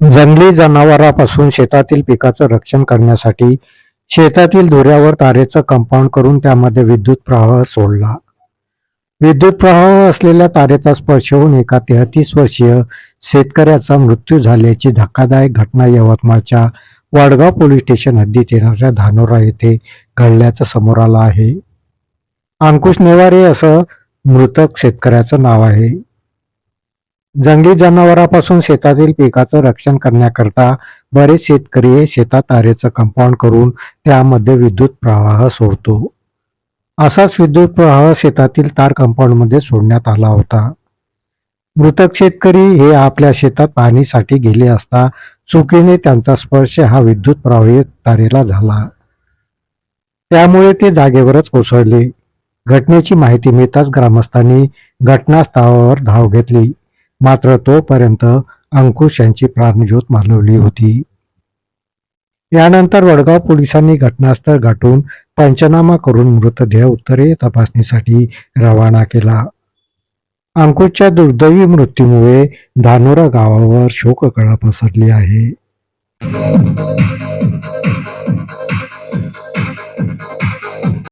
जंगली जनावरापासून शेतातील पिकाचं रक्षण करण्यासाठी शेतातील धुऱ्यावर तारेचं कंपाऊंड करून त्यामध्ये विद्युत प्रवाह सोडला. विद्युत प्रवाह असलेल्या तारेचा स्पर्श होऊन एका तेहतीस वर्षीय शेतकऱ्याचा मृत्यू झाल्याची धक्कादायक घटना यवतमाळच्या वाडगाव पोलीस स्टेशन हद्दीत येणाऱ्या धानोरा येथे घडल्याचं समोर आलं आहे. अंकुश नेवारे असं मृतक शेतकऱ्याचं नाव आहे. जंगली जनावरापासून शेतातील पिकाचं रक्षण करण्याकरता बरेच शेतकरी शेतात तारेचं कंपाऊंड करून त्यामध्ये विद्युत प्रवाह सोडतो. असाच विद्युत प्रवाह शेतातील तार कंपाऊंडमध्ये सोडण्यात आला होता. मृतक शेतकरी हे आपल्या शेतात पाहणीसाठी गेले असता चुकीने त्यांचा स्पर्श हा विद्युत प्रवाहित तारेला झाला. त्यामुळे ते जागेवरच कोसळले. घटनेची माहिती मिळताच ग्रामस्थांनी घटनास्थळावर धाव घेतली. मात्र तोपर्यंत अंकुश यांची प्राणज्योत मालवली होती. यानंतर वडगाव पोलिसांनी घटनास्थळ गाठून पंचनामा करून मृतदेह उत्तरे तपासणीसाठी रवाना केला. अंकुशच्या दुर्दैवी मृत्यूमुळे धानोरा गावावर शोककळा पसरली आहे.